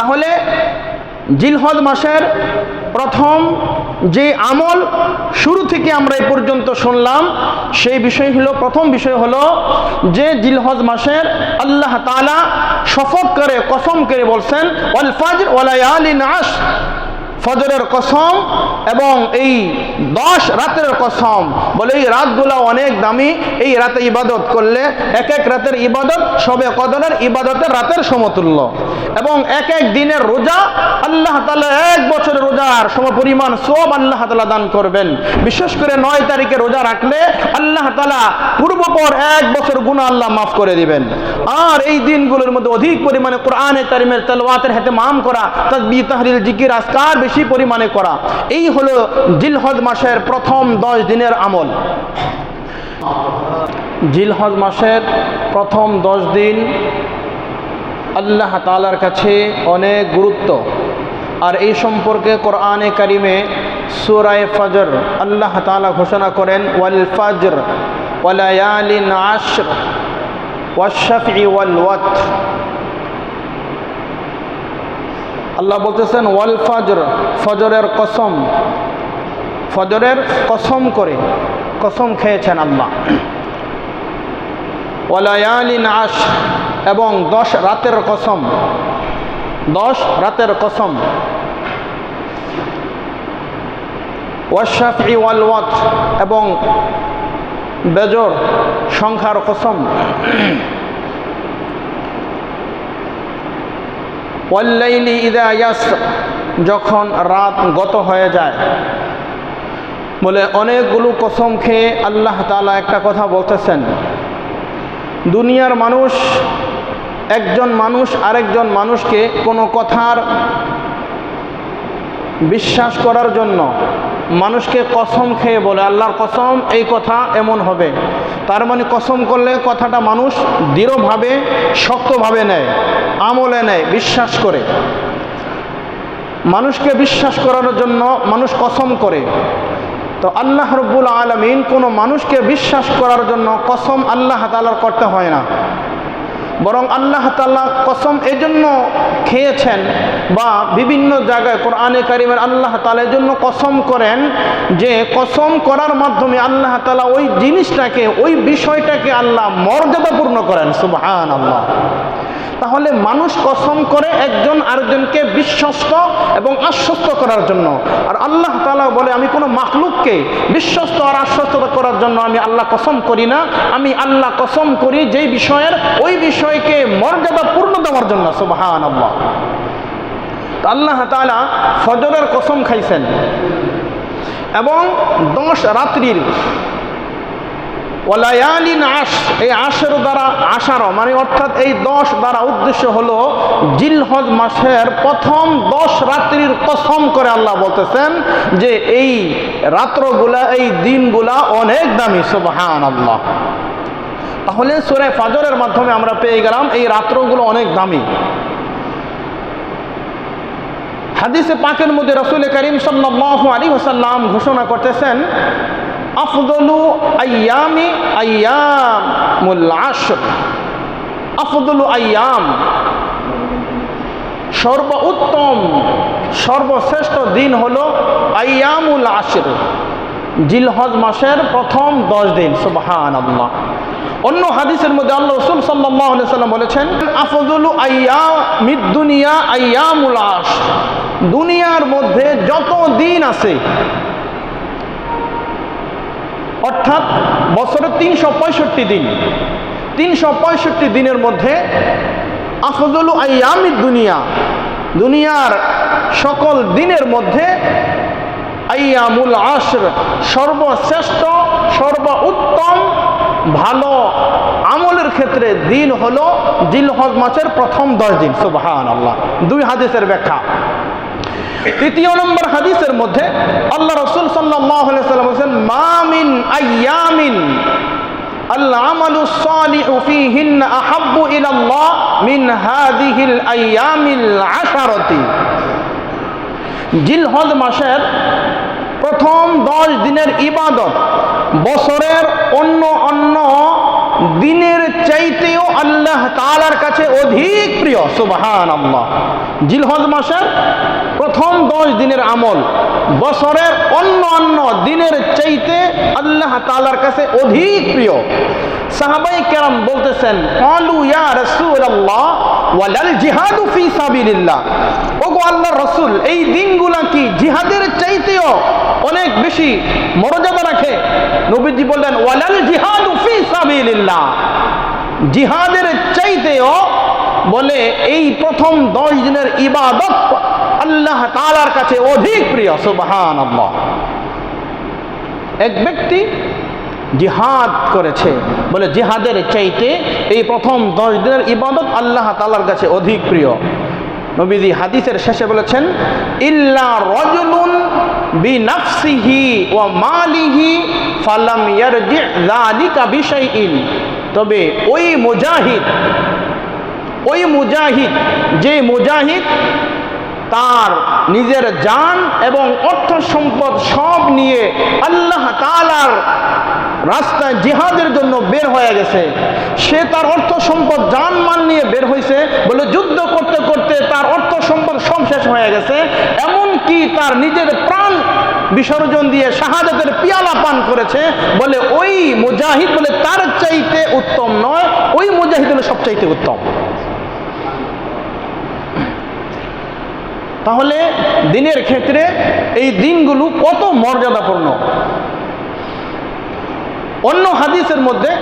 তাহলে জিলহদ মাসের প্রথম যে আমল শুরু থেকে আমরা এ পর্যন্ত শুনলাম, সেই বিষয় হলো, প্রথম বিষয় হলো যে জিলহজ মাসের আল্লাহ তালা শপথ করে, কসম করে বলছেন, ওয়াল ফাজর ওয়ালায়ালি নাস ফজরের কসম এবং এই দশ রাতের কসম বলে এই রাতগুলো অনেক দামি। এই রাতে ইবাদত করলে এক এক রাতের ইবাদত সবে কদরের ইবাদতের রাতের সমতুল্য। এবং এক এক দিনের রোজা আল্লাহ তালা এক বছরের রোজার সম পরিমাণ সব আল্লাহ তালা দান করবেন। বিশেষ করে নয় তারিখে রোজা রাখলে আল্লাহ তালা পূর্বপর এক বছর গুণা আল্লাহ মাফ করে দিবেন। আর এই দিনগুলোর মধ্যে অধিক পরিমাণে কোরআনে তারিমের তেলওয়াতের হাতে মাম করা তসবি তাহরিল জিকির আসকার বেশি পরিমাণে করা। এই হলো জিলহজ মাসের প্রথম দশ দিনের আমল। জিলহজ মাসের প্রথম দশ দিন আল্লাহ তালার কাছে অনেক গুরুত্ব। আর এই সম্পর্কে কোরআনে কারিমে সুরায় ফজর আল্লাহ তালা ঘোষণা করেন, ওয়াল ফজর, ওয়ালায়ালিন আশর ওয়াশফি ওয়াল ওয়াত। আল্লাহ বলতেছেন, ওয়াল ফজর, ফজরের কসম। ফজরের কসম করে, কসম খেয়েছেন আল্লাহ। ওয়ালায়ালিন আশ এবং দশ রাতের কসম। দশ রাতের কসম। ওয়াশাফি ওয়াল ওয়াত, এবং বেজর সংখ্যার কসম। ওয়াল্লাইলি ইদা ইয়াস, যখন রাত গত হয়ে যায়, বলে অনেকগুলো কসম খেয়ে আল্লাহ তালা একটা কথা বলতেছেন। দুনিয়ার মানুষ, একজন মানুষ আরেকজন মানুষকে কোনো কথার বিশ্বাস করার জন্য মানুষকে কসম খেয়ে বলে, আল্লাহর কসম, এই কথা এমন হবে। তার মানে কসম করলে কথাটা মানুষ দৃঢ়ভাবে, শক্তভাবে নেয়, আমলে নেয়, বিশ্বাস করে। মানুষকে বিশ্বাস করার জন্য মানুষ কসম করে। তো আল্লাহ রব্বুল আলমিন কোনো মানুষকে বিশ্বাস করার জন্য কসম আল্লাহ তালার করতে হয় না। বরং আল্লাহ তাল্লাহ কসম এজন্য খেয়েছেন বা বিভিন্ন জায়গায় কোরআনে কারিমের আল্লাহ তালা জন্য কসম করেন যে কসম করার মাধ্যমে আল্লাহ তালা ওই জিনিসটাকে, ওই বিষয়টাকে আল্লাহ মর্যাদাপূর্ণ করেন। সুবাহ আল্লাহ তাহলে মানুষ কসম করে একজন আরেকজনকে বিশ্বস্ত এবং আশ্বস্ত করার জন্য। আর আল্লাহ তালা বলে, আমি কোনো মাখলুককে বিশ্বস্ত আর আশ্বস্ত করার জন্য আমি আল্লাহ কসম করি না। আমি আল্লাহ কসম করি যেই বিষয়ের, ওই বিষয়কে মর্যাদা পূর্ণ দেওয়ার জন্য। সুবাহান আল্লাহ আল্লাহ তালা ফজরের কসম খাইছেন এবং দশ রাত্রির ওলায়ালিন আশ, এই আশের দ্বারা আশারও মানে অর্থাৎ এই দশ দ্বারা উদ্দেশ্য হলো জিলহজ মাসের প্রথম দশ রাত্রির কসম করে আল্লাহ বলতেছেন যে এই রাত্রগুলা, এই দিনগুলা অনেক দামি সুবহান আল্লাহ তাহলে সুরে ফাজরের মাধ্যমে আমরা পেয়ে গেলাম এই রাত্রগুলো অনেক দামি। হাদিসে পাকের মধ্যে রসুল করিম সাল্লাহ আলী হাসাল্লাম ঘোষণা করতেছেন আফদলু আয়ামি আয়ামুল আশর। আয়াম সর্ব উত্তম সর্বশ্রেষ্ঠ দিন হল আয়ামুল আশর। জিলহজ মাসের প্রথম দশ দিন সুবাহান আল্লাহ অন্য হাদিসের মধ্যে আল্লাহ রসুল সাল্লাহ সাল্লাম বলেছেন আফজুলু আইয়া মিদ্দুনিয়া আয়ামুল আশ দুনিয়ার মধ্যে যত দিন আছে অর্থাৎ বছরের তিনশো পঁয়ষট্টি দিন। তিনশো পঁয়ষট্টি দিনের মধ্যে আফজল আয়ামিদ দুনিয়া, দুনিয়ার সকল দিনের মধ্যে আয়ামুল আশর, সর্বশ্রেষ্ঠ সর্ব উত্তম ভালো আমলের ক্ষেত্রে দিন হলো জিলহজ মাসের প্রথম দশ দিন সুবহান আল্লাহ দুই হাদিসের ব্যাখ্যা। তৃতীয় নম্বর হাদিসের মধ্যে আল্লাহ রসুল সাল্লাম বলছেন, মামিন আয়ামিন আল্লাহ আমালু সালিহু ফীহিন আহাব্বু ইলাল্লাহ মিন হাযিহিল আইয়ামিল আশারতি। জিলহজ মাসের প্রথম দশ দিনের ইবাদত, বছরের অন্য অন্য দিনের চাইতেও আল্লাহ তালার কাছে অধিক প্রিয় সুবাহান আল্লাহ জিলহজ মাসের প্রথম দশ দিনের আমল, বছরের অন্য অন্য দিনের চাইতে আল্লাহ তালার কাছে অধিক প্রিয়। সাহাবাই কেরাম বলতেছেন আলু ইয়া রসুল আল্লাহ ওয়ালাল জিহাদু ফি সাবিলিল্লাহ। ওগো আল্লাহ রসুল, এই দিনগুলা কি জিহাদের চাইতেও অনেক বেশি মর্যাদা রাখে? নবীজি বললেন, ওয়ালাল জিহাদু ফি সাবিলিল্লাহ। জিহাদের চাইতেও বলে, এই প্রথম দশ দিনের ইবাদত আল্লাহ তালার কাছে অধিক প্রিয় সুবহান এক ব্যক্তি জিহাদ করেছে। বলে জিহাদের চাইতে এই প্রথম দশ দিনের ইবাদত আল্লাহ তালার কাছে অধিক প্রিয়। নবীজি হাদিসের শেষে বলেছেন, ইল্লা রজুলুন বি নাফসিহি ও মালিহি ফালাম ইয়ারজি যালিকা বিশাইইন। তবে ওই মুজাহিদ ওই মুজাহিদ, যে মুজাহিদ তার নিজের জান এবং অর্থ সম্পদ সব নিয়ে আল্লাহ তালার রাস্তায় জিহাদের জন্য বের হয়ে গেছে। সে তার অর্থ সম্পদ জান মাল নিয়ে বের হয়েছে বলে যুদ্ধ করতে করতে তার অর্থ সম্পদ সব শেষ হয়ে গেছে এমন কি তার নিজের প্রাণ বিসর্জন দিয়ে শাহাদাতের পিয়ালা পান করেছে, বলে ওই মুজাহিদ বলে তার চাইতে উত্তম নয়, ওই মুজাহিদ হলো সবচাইতে উত্তম। তাহলে দিনের ক্ষেত্রে এই দিনগুলো কত মর্যাদাপূর্ণ? অন্য হাদিসের মধ্যে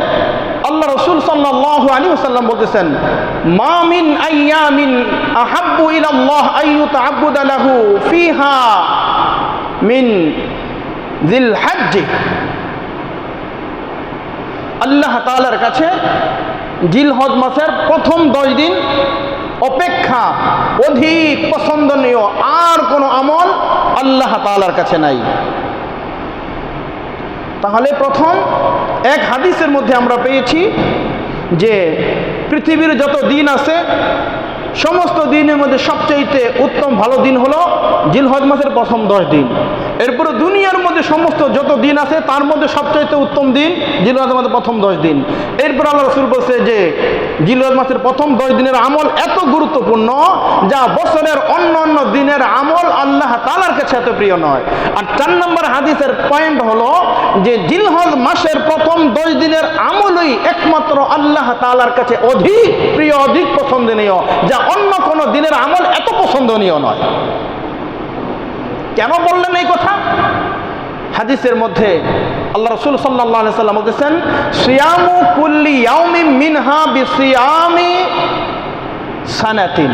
আল্লাহ রসুল সাল্লাহ আলী সাল্লাম বলতেছেন মামিন আইয়ামিন আহাব্বু ইলাল্লাহ আইয়ু তাআব্বুদ লাহু ফিহা মিন জিল হজ্জ আল্লাহ তাআলার কাছে জিলহজ মাসের প্রথম দশ দিন অপেক্ষা অধিক পছন্দনীয় আর কোনো আমল আল্লাহ তালার কাছে নাই। তাহলে প্রথম এক হাদিসের মধ্যে আমরা পেয়েছি যে পৃথিবীর যত দিন আছে, সমস্ত দিনের মধ্যে সবচাইতে উত্তম ভালো দিন হলো জিলহজ মাসের প্রথম দশ দিন। এরপরে দুনিয়ার মধ্যে সমস্ত যত দিন আছে, তার মধ্যে সবচাইতে উত্তম দিন জিলহজ মাসের প্রথম দশ দিন। এরপর আল্লাহ রসুল বলছে যে জিলহজ মাসের প্রথম দশ দিনের আমল এত গুরুত্বপূর্ণ যা বছরের অন্য অন্য দিনের আমল আল্লাহ তালার কাছে এত প্রিয় নয়। আর চার নম্বর হাদিসের পয়েন্ট হলো যে জিলহজ মাসের প্রথম দশ দিনের আমলই একমাত্র আল্লাহ তালার কাছে অধিক প্রিয়, অধিক পছন্দনীয়, যা অন্য কোনো দিনের আমল এত পছন্দনীয় নয়। কেন বললেন এই কথা? হাদিসের মধ্যে আল্লাহ রসুল সাল্লাহ সাল্লাম বলতেছেন, সিয়ামু কুল্লি ইয়াউমি মিনহা বিসিয়ামি সানাতিন।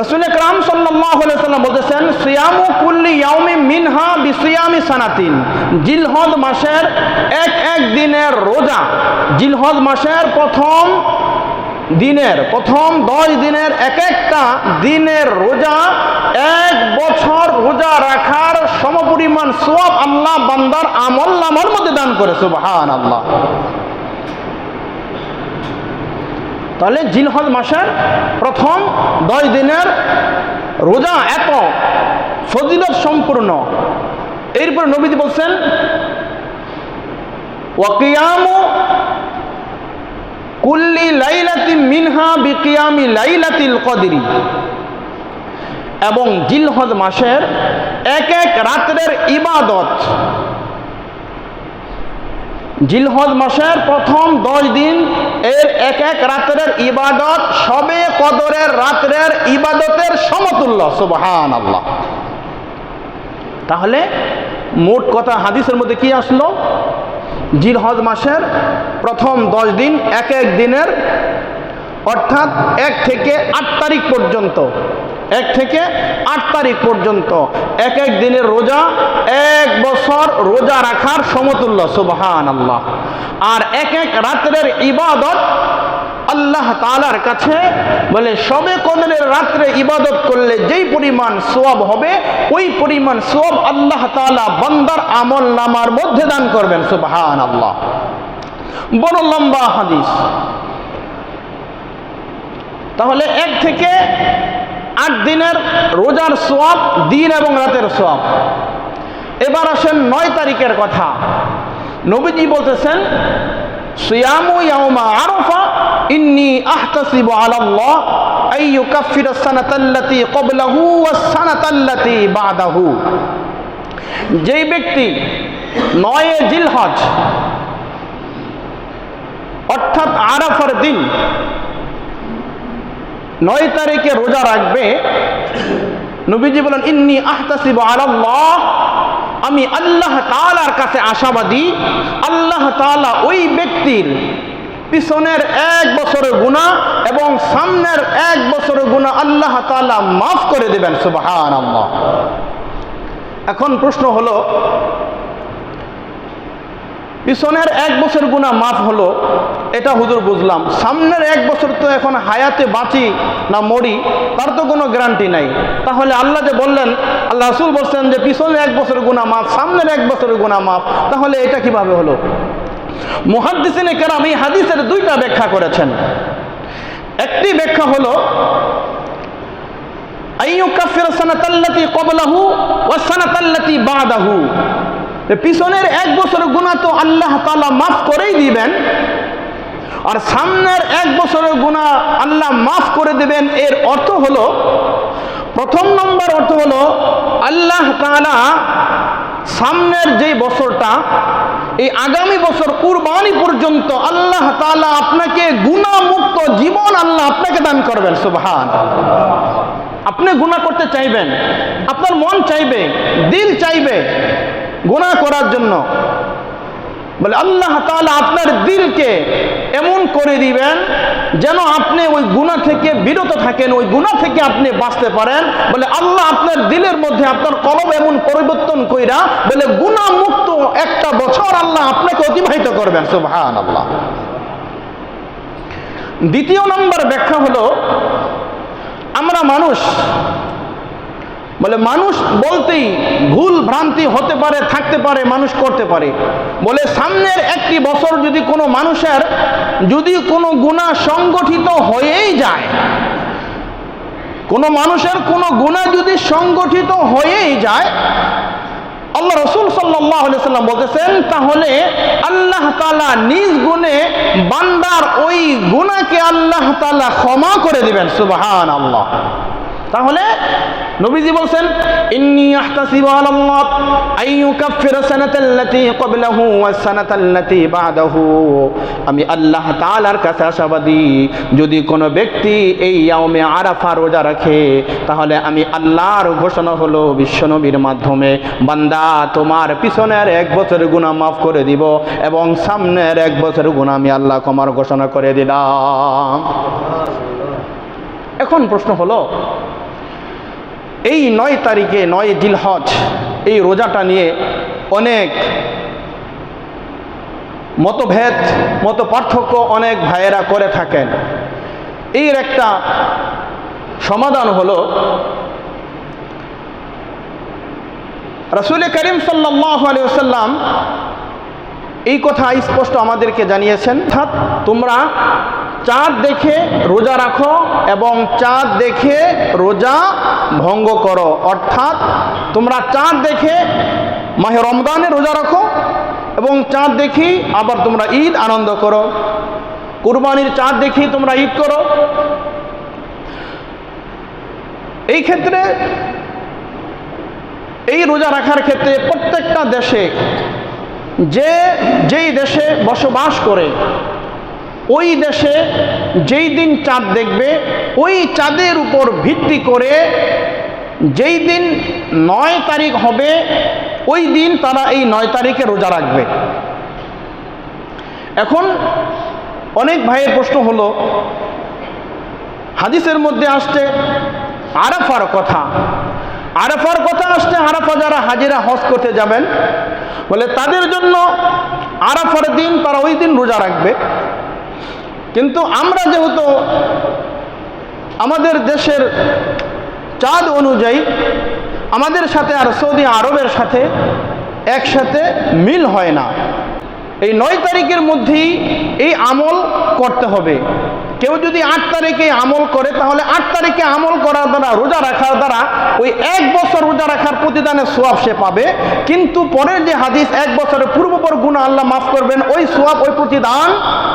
রসুল একরাম সাল্লাম বলতেছেন, সিয়ামু কুল্লি ইয়াউমি মিনহা বিসিয়ামি সানাতিন। জিলহদ মাসের এক এক দিনের রোজা জিলহদ মাসের প্রথম দিনের, প্রথম দশ দিনের এক একটা দিনের রোজা, এক বছর রোজা রাখার সমপরিমাণ সোয়াব আল্লাহ বান্দার আমল নামার মধ্যে দান করে সুবহান আল্লাহ তাহলে জিলহজ মাসের প্রথম দশ দিনের রোজা এত ফজিলত সম্পূর্ণ। এরপর নবীজি বলছেন ওয়াকিয়ামু কুল্লি লাইলাতি মিনহা বিকিয়ামি লাইলাতিল কদরি। এবং জিলহজ মাসের এক এক রাত্রের ইবাদত। জিলহজ মাসের প্রথম দশ দিন এর এক এক রাত্রের ইবাদত সবে কদরের রাত্রের ইবাদতের সমতুল্য সুবহান আল্লাহ তাহলে মোট কথা হাদিসের মধ্যে কি আসলো? জিলহজ মাসের প্রথম দশ দিন, এক এক দিনের, অর্থাৎ এক থেকে আট তারিখ পর্যন্ত, এক থেকে আট তারিখ পর্যন্ত, এক এক দিনের রোজা, এক বছর রোজা রাখার সমতুল্য সুবাহান আল্লাহ আর এক এক রাত্রের ইবাদত আল্লাহ তালার কাছে বলে, সবে কদরের রাত্রে ইবাদত করলে যেই পরিমাণ সোয়াব হবে, ওই পরিমাণ সোয়াব আল্লাহ তালা বান্দার আমল নামার মধ্যে দান করবেন। সুবহান আল্লাহ বড় লম্বা হাদিস। তাহলে এক থেকে আট দিনের রোজার সোয়াব, দিন এবং রাতের সোয়াব। এবার আসেন নয় তারিখের কথা। নবীজি বলতেছেন, সিয়ামু ইয়াউমা আরফা ইন্নি আহতাসিবু আলাল্লাহ আই ইউকাফিরা সানাতাল্লাতি ক্বাবলাহু ওয়াস সানাতাল্লাতি বাদাহু। যেই ব্যক্তি নয়ে জিলহজ, অর্থাৎ আরাফার দিন, নয় তারিখে রোজা রাখবে, নবীজি বলেন, ইন্নি আহতাসিব আলাল্লাহ, আমি আল্লাহ তাআলার কাছে আশাবাদী, আল্লাহ তাআলা ওই ব্যক্তির পিছনের এক বছরের গুণা এবং সামনের এক বছরের গুণা আল্লাহ তাআলা মাফ করে দেবেন সুবহান এখন প্রশ্ন হলো, পিছনের এক বছর গুণা মাফ হলো, এটা হুজুর বুঝলাম। সামনের এক বছর তো এখন হায়াতে বাঁচি না মরি, তার তো কোনো গ্যারান্টি নাই। তাহলে আল্লাহ যে বললেন, আল্লাহ রাসুল বলছেন যে পিছনের এক বছর গুণা মাফ, সামনের এক বছরের গুণা মাফ, তাহলে এটা কীভাবে হলো? মুহাদ্দিসিনে এই হাদিসের দুইটা ব্যাখ্যা করেছেন। একটি ব্যাখ্যা হলো পিছনের এক বছর গুণা তো আল্লাহ মাফ করেই দিবেন, আর সামনের এক বছরের গুণা আল্লাহ মাফ করে দেবেন, এর অর্থ হলো, প্রথম নম্বর অর্থ হলো, আল্লাহ তাআলা সামনের যে বছরটা এই আগামী বছর কুরবানি পর্যন্ত আল্লাহ তালা আপনাকে গুণামুক্ত জীবন আল্লাহ আপনাকে দান করবেন, সুবহান। আপনি গুণা করতে চাইবেন, আপনার মন চাইবে, দিল চাইবে গুণা করার জন্য। বলে, আল্লাহ তাআলা আপনার দিলকে এমন করে দিবেন যেন আপনি ওই গুণা থেকে বিরত থাকেন, ওই গুণা থেকে আপনি বাঁচতে পারেন। বলে, আল্লাহ আপনার দিলের মধ্যে আপনার কলব এমন পরিবর্তন কইরা বলে গুণা মুক্ত একটা বছর আল্লাহ আপনাকে অতিবাহিত করবেন সুবহান আল্লাহ দ্বিতীয় নম্বর ব্যাখ্যা হলো, আমরা মানুষ বলে, মানুষ বলতেই ভুল ভ্রান্তি হতে পারে, থাকতে পারে, মানুষ করতে পারে। বলে, সামনের একটি বছর যদি কোনো মানুষের, যদি কোনো গুণা সংগঠিত হয়েই যায়, কোনো মানুষের কোনো গুণা যদি সংগঠিত হয়েই যায়, আল্লাহ রসুল সাল্লাহ সাল্লাম বলতেছেন, তাহলে আল্লাহ তালা নিজ গুণে বান্দার ওই গুণাকে আল্লাহ তালা ক্ষমা করে দিবেন সুবাহান আল্লাহ তাহলে নবীজি বলছেন, ইন্নি আহতাসিবু আলাল্লাহ আই ইউকাফিরা সানাতাল্লাতী ক্বাবলাহু ওয়াস সানাতাল্লাতী বাদাহু। আমি আল্লাহ তাআলার কাছে আশাবাদী, যদি কোনো ব্যক্তি এই ইয়াউমে আরাফা রোজা রাখে, তাহলে আমি আল্লাহর ঘোষণা হলো বিশ্বনবীর মাধ্যমে, বান্দা তোমার পিছনের এক বছরের গুনাহ মাফ করে দিব এবং সামনের এক বছরের গুনাহ আমি আল্লাহ ক্ষমার ঘোষণা করে দিলাম। এখন প্রশ্ন হলো এই নয় তারিখে, নয় জিলহজ এই রোজাটা নিয়ে অনেক মতভেদ মত পার্থক্য অনেক ভাইয়েরা করে থাকেন। এর একটা সমাধান হলো, রসুল করিম আলিয়াল্লাম এই কথা স্পষ্ট আমাদেরকে জানিয়েছেন অর্থাৎ তোমরা চাঁদ দেখে রোজা রাখো এবং চাঁদ দেখে রোজা ভঙ্গ করো। অর্থাৎ তোমরা চাঁদ দেখে মাহে রমদানে রোজা রাখো এবং চাঁদ দেখি আবার তোমরা ঈদ আনন্দ করো। কুরবানির চাঁদ দেখি তোমরা ঈদ করো। এই ক্ষেত্রে এই রোজা রাখার ক্ষেত্রে প্রত্যেকটা দেশে যে যেই দেশে বসবাস করে ওই দেশে যেই দিন চাঁদ দেখবে, ওই চাঁদের উপর ভিত্তি করে যেই দিন নয় তারিখ হবে, ওই দিন তারা এই নয় তারিখে রোজা রাখবে। এখন অনেক ভাইয়ের প্রশ্ন হলো, হাদিসের মধ্যে আসছে আরাফার কথা। আরাফার কথা আসছে, আরাফা যারা হাজিরা হজ করতে যাবেন, বলে তাদের জন্য আরাফার দিন তারা ওই দিন রোজা রাখবে। কিন্তু আমরা যেহেতু আমাদের দেশের চাঁদ অনুযায়ী আমাদের সাথে আর সৌদি আরবের সাথে একসাথে মিল হয় না। এই নয় তারিখের মধ্যেই এই আমল করতে হবে। কেউ যদি আট তারিখে আমল করে, তাহলে আট তারিখে আমল করার দ্বারা, রোজা রাখার দ্বারা, ওই এক বছর রোজা রাখার প্রতিদানের সোয়াব সে পাবে। কিন্তু পরের যে হাদিস, এক বছরের পূর্বপর গুণা আল্লাহ মাফ করবেন, ওই সোয়াব, ওই প্রতিদান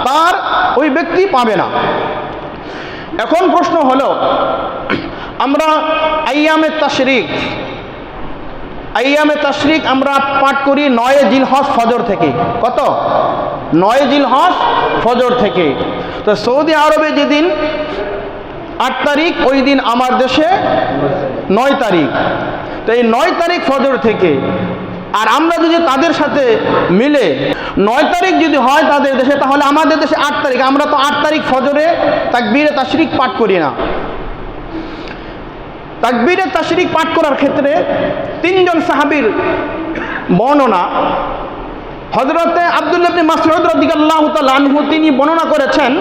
তার ওই ব্যক্তি পাবে না। এখন প্রশ্ন হলো, আমরা আইয়ামে তাশরিক আইয়ামে তাশরিক আমরা পাঠ করি নয় জিলহজ ফজর থেকে। কত? নয় জিলহজ ফজর থেকে। তো সৌদি আরবে যেদিন আট তারিখ, ওই দিন আমার দেশে নয় তারিখ। তো এই নয় তারিখ ফজর থেকে। আর আমরা যদি তাদের সাথে মিলে নয় তারিখ যদি হয় তাদের দেশে, তাহলে আমাদের দেশে আট তারিখ। আমরা তো আট তারিখ ফজরে তাকবীরে তাশরিক পাঠ করি না। তাকবীরে তাশরিক পাঠ করার ক্ষেত্রে তিনজন সাহাবীর বর্ণনা হজরতে আবদুল্লাবনি মাসুদ রদিকাল্লাহ তালহু তিনি বর্ণনা করেছেন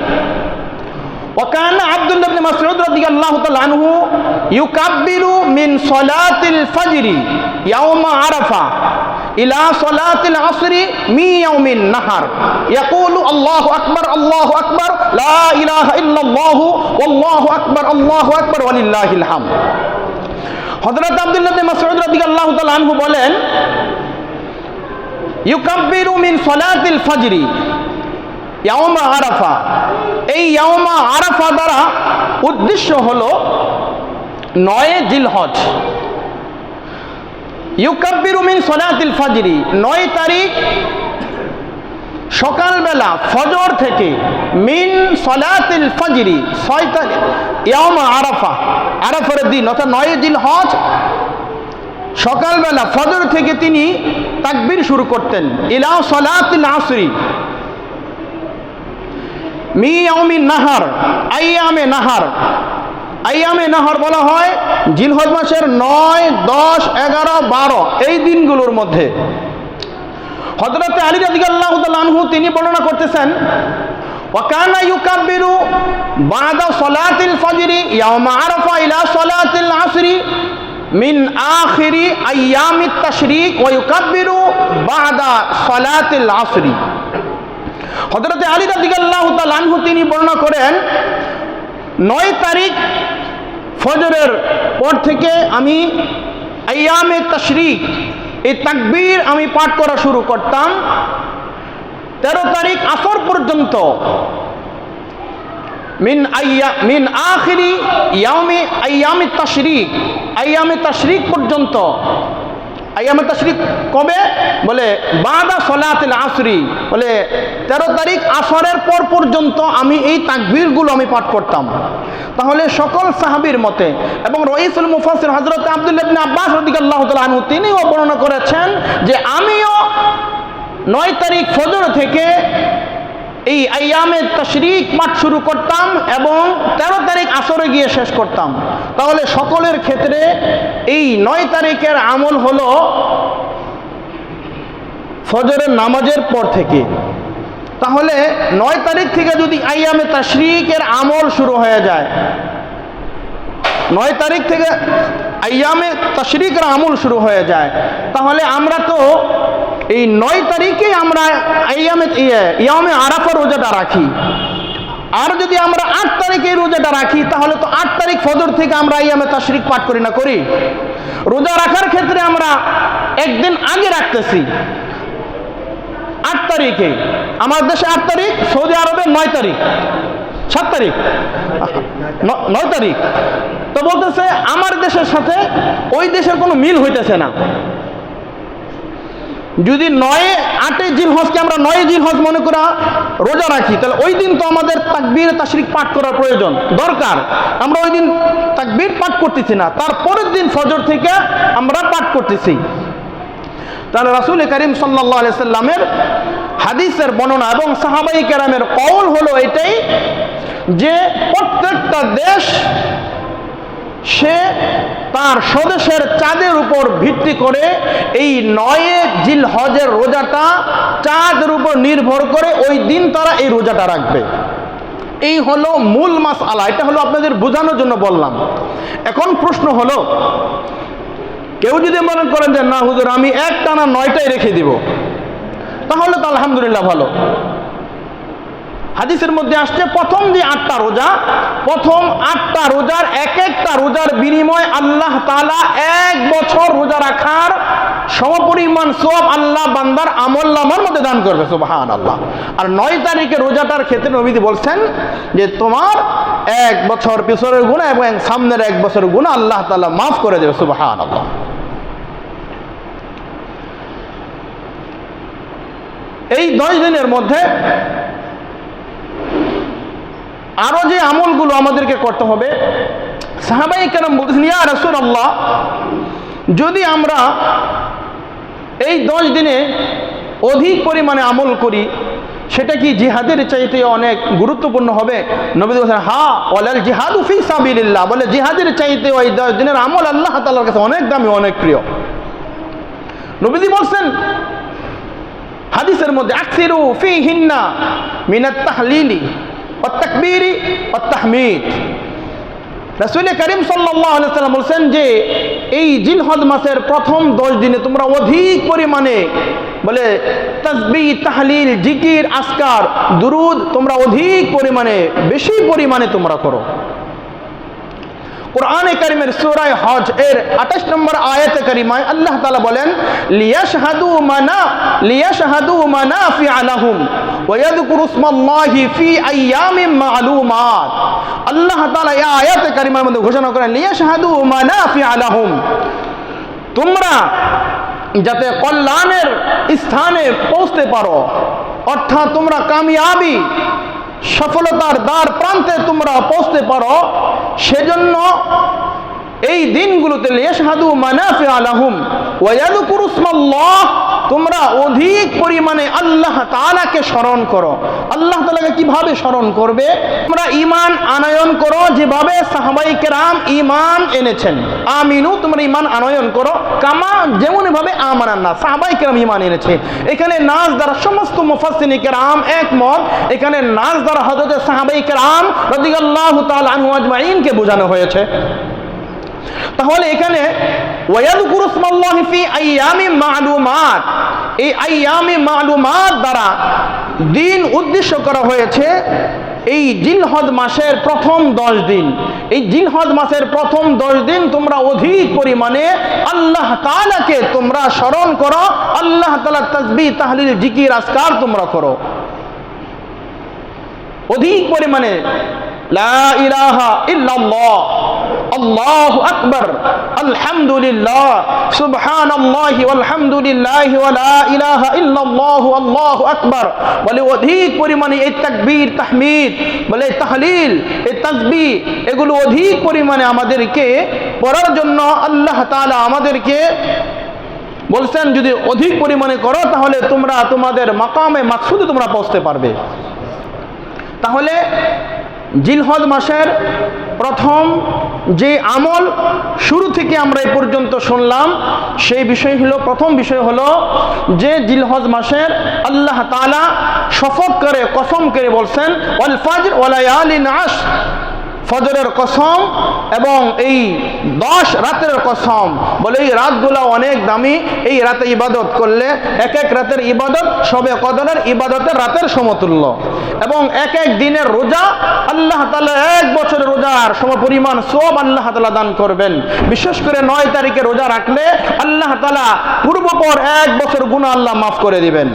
ওকান আবদুল্লাবনি মাসুদ রদিকাল্লাহ তালহু ইউকাব্বিরু মিন সলাতিল ফজরি ইয়াউমা আরাফা ইলা সলাতিল আসরি মিয়াউমিন নাহার। ইয়াকুলু, আল্লাহু আকবার আল্লাহু আকবার, লা ইলাহা ইল্লাল্লাহু আল্লাহু আকবার আল্লাহু আকবার, ওয়ালিল্লাহিল হামদ। হযরত আব্দুল্লাহ ইবনে মাসউদ রাদিয়াল্লাহু তাআলা আনহু বলেন ইউকাব্বিরু মিন সলাতিল ফজরি, ইয়াউমা আরাফা। এই ইয়াউমা আরাফা দ্বারা উদ্দেশ্য হলো নয় জিলহজ। ইউকাব্বিরু মিন সলাতিল ফজরি, নয় তারিখ সকালবেলা ফজর থেকে মিন সলাতিল ফজরি, ছয় তারিখ ইয়ামা আরাফা। আরাফার দিন অর্থাৎ নয় দিন হজ সকালবেলা ফজর থেকে তিনি তাকবির শুরু করতেন, ইলা সলাতিল আসরি মি ইয়াউমিন নাহার, আইয়ামে নাহার। আইয়ামে নাহার বলা হয় জিলহজ মাসের নয়, দশ, এগারো, বারো, এই দিনগুলোর মধ্যে। হজরতে আলী রাদিয়াল্লাহু তাআলা আনহু তিনি বর্ণনা করতেছেন, ওয়াকানা ইউকাব্বিরু বাদা সলাতিল ফজরি ইয়াউমা আরাফা ইলা সলাতিল আসরি। মিন আখিরি আইয়ামিত তাশরিক ওয়া ইউকাব্বিরু বাদা সলাতিল আসরি। হযরতে আলী রাদিয়াল্লাহু তাআলা আনহু তিনি বর্ণনা করেন, নয় তারিখ ফজরের পর থেকে আমি আইয়ামে তাশরিক, এই তাকবীর আমি পাঠ করা শুরু করতাম। তেরো তারিখ আসর পর্যন্ত মিন আইয়া, মিন আখিরি ইয়ামি আইয়ামি তাশরিক। আইয়ামি তাশরিক পর্যন্ত। আইয়ামে তাশরিক কবে? বলে, বাদা সলাতিল আসরি। বলে, তেরো তারিখ আসরের পর পর্যন্ত আমি এই তাকবীরগুলো আমি পাঠ করতাম। তাহলে সকল সাহাবীর মতে এবং রইসুল মুফাসির হজরত আব্দুল্লাহ ইবনে আব্বাস রাদিয়াল্লাহু তাআলা আনহু, তিনিও বর্ণনা করেছেন যে আমিও নয় তারিখ ফজর থেকে এই আইয়ামে তশরিক পাঠ শুরু করতাম এবং তেরো তারিখ আসরে গিয়ে শেষ করতাম। তাহলে সকলের ক্ষেত্রে এই নয় তারিখের আমল হলো ফজরের নামাজের পর থেকে। তাহলে নয় তারিখ থেকে যদি আইয়ামে তশরিকের আমল শুরু হয়ে যায়, নয় তারিখ থেকে আইয়ামে তশরিকের আমল শুরু হয়ে যায়, তাহলে আমরা তো এই নয় তারিখে আমরা ইয়ে, ইয়ামে আরাফা রোজাটা রাখি। আর যদি আমরা আট তারিখে রোজাটা রাখি তাহলে তো আট তারিখ ফজর থেকে আমরা ইয়ামে তাশরিক পাঠ করি না করি? রোজা রাখার ক্ষেত্রে আমরা একদিন আগে রাখতেছি। আট তারিখে। আমার দেশে আট তারিখ সৌদি আরবে নয় তারিখ। সাত তারিখ। নয় তারিখ। তো বলতেছে আমার দেশের সাথে ওই দেশের কোনো মিল হইতেছে না। যদি নয়, আটে জিলহজকে আমরা নয় জিলহজ মনে করা রোজা রাখি, তাহলে ওই দিন তো আমাদের তাকবীর তাশরিক পাঠ করার প্রয়োজন, দরকার। আমরা ওই দিন তাকবীর পাঠ করতেছি না, তারপরের দিন ফজর থেকে আমরা পাঠ করতেছি। তাহলে রাসুল করিম সাল্লাহ সাল্লামের হাদিসের বর্ণনা এবং সাহাবাই কেরামের কৌল হলো এটাই যে প্রত্যেকটা দেশ সে তার স্বদেশের চাঁদের উপর ভিত্তি করে এই নয়ে জিল হজের রোজাটা চাঁদের উপর নির্ভর করে ওই দিন তারা এই রোজাটা রাখবে। এই হলো মূল মাস আলা এটা হলো আপনাদের বোঝানোর জন্য বললাম। এখন প্রশ্ন হলো, কেউ যদি মনে করেন যে না হুজুর আমি এক টানা নয়টাই রেখে দিব, তাহলে তো আলহামদুলিল্লাহ ভালো। হাদিসের মধ্যে আসছে, প্রথম যে আটটা রোজা, প্রথম আটটা রোজার এক একটা রোজার বিনিময় আল্লাহ তালা এক বছর রোজা রাখার সমপরিমাণ সব আল্লাহ বান্দার আমল নামার মধ্যে দান করবে সুবাহান আল্লাহ আর নয় তারিখে রোজাটার ক্ষেত্রে নবীদি বলছেন যে তোমার এক বছর পিছনের গুণা এবং সামনের এক বছর গুণা আল্লাহ তালা মাফ করে দেবে সুবাহান আল্লাহ এই দশ দিনের মধ্যে আরও যে আমলগুলো আমাদেরকে করতে হবে, সাহাবাই কেন রসুল আল্লাহ যদি আমরা এই দশ দিনে অধিক পরিমাণে আমল করি, সেটা কি জিহাদের চাইতে অনেক গুরুত্বপূর্ণ হবে? নবী বলছেন, হা ওলাল জিহাদ ফি সাবিলিল্লাহ, বলে জিহাদের চাইতে ওই দশ দিনের আমল আল্লাহ তাআলার কাছে অনেক দামি, অনেক প্রিয়। নবীজি বলছেন, হাদিসের মধ্যে, আকসিরু ফি হিন্না মিনাত তাহলিলি। অত্তাকবীরি অত্তাহমিদ রাসুল করিম সাল্লাহ সাল্লাম বলছেন যে, এই জিলহদ মাসের প্রথম দশ দিনে তোমরা অধিক পরিমাণে বলে তসবি তাহলিল, জিকির আসকার দুরুদ তোমরা অধিক পরিমাণে, বেশি পরিমাণে তোমরা করো। কোরআনে কারিমের সূরায় হজ এর 28 নম্বর আয়াতে কারিমায় আল্লাহ তাআলা বলেন, লিয়াশহাদু মানা, লিয়াশহাদু আলাহুম ইয়াযকুরু ফি মা'লুমাত। আল্লাহ তাআলা এই আয়াতে কারিমার মধ্যে ঘোষণা করেন, লিয়াশহাদু মানাফি আলাহুম তোমরা যাতে কল্যাণের স্থানে পৌঁছতে পারো, অর্থাৎ তোমরা কামিয়াবি সফলতার দ্বার প্রান্তে তোমরা পৌঁছতে পারো সেজন্য এই দিনগুলোতে লেশহাদু মানাফি আলাহুম ওয়াদুকুরুসমাল্লাহ অধিক পরিমাণে আল্লাহ তাআলাকে স্মরণ করো। আল্লাহ তালাকে কীভাবে স্মরণ করবে? তোমরা ইমান আনয়ন করো যেভাবে সাহাবাই কেরাম ইমান এনেছেন। আমিনু, তোমরা ইমান আনয়ন করো। কামা যেমন ভাবে আমানান না সাহাবাই কেরাম ঈমান এনেছে। এখানে নাচ দ্বারা সমস্ত মুফাসসিনি কেরাম একমত। এখানে নাচ দ্বারা হযরত সাহাবাই কেরাম রাদিয়াল্লাহু তাআলা আনহু আজমাইনকে বোঝানো হয়েছে। তাহলে এখানে ওয়াদকুরু ইসমাল্লাহি ফি আইয়ামি মা'লুমাত। এই আইয়ামি মা'লুমাত দ্বারা দিন উদ্দেশ্য করা হয়েছে এই জিলহদ মাসের প্রথম দশ দিন। এই জিলহদ মাসের প্রথম দশ দিন তোমরা অধিক পরিমাণে আল্লাহ তাআলাকে তোমরা স্মরণ করো, আল্লাহ তাআলা তাসবিহ, তাহলিল, জিকির আসকার তোমরা করো। অধিক পরিমাণে লা বলে অধিক পরিমাণে বলে তাহলিল এগুলো অধিক পরিমাণে আমাদেরকে পড়ার জন্য আল্লাহ আমাদেরকে বলছেন, যদি অধিক পরিমাণে করো, তাহলে তোমরা তোমাদের মাকামে মাকসুদে তোমরা পৌঁছতে পারবে। তাহলে জিলহদ মাসের প্রথম যে আমল শুরু থেকে আমরা এ পর্যন্ত শুনলাম, সেই বিষয় হলো, প্রথম বিষয় হলো যে জিলহজ মাসের আল্লাহ তালা শপথ করে, কসম করে বলছেন, ওয়াল ফাজর ওয়ালায়ালিন ফজরের কসম এবং এই দশ রাতের কসম বলে এই রাতগুলো অনেক দামি। এই রাতে ইবাদত করলে এক এক রাতের ইবাদত, সবে কদরের ইবাদতের রাতের সমতুল্য। এবং এক এক দিনের রোজা, আল্লাহ তালা এক বছরের রোজার সমপরিমাণ সব আল্লাহ তালা দান করবেন। বিশেষ করে নয় তারিখে রোজা রাখলে আল্লাহ তালা পূর্বপর এক বছর গুণা আল্লাহ মাফ করে দিবেন।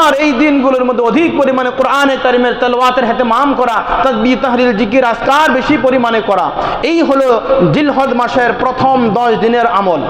আর এই দিনগুলোর মধ্যে অধিক পরিমাণে কোরআনে তারিমের তেলওয়াতের হাতে মাম করা তসবি তাহরিল জিকির আসকার বেশি পরিমাণে করা। এই হলো জিলহদ মাসের প্রথম দশ দিনের আমল।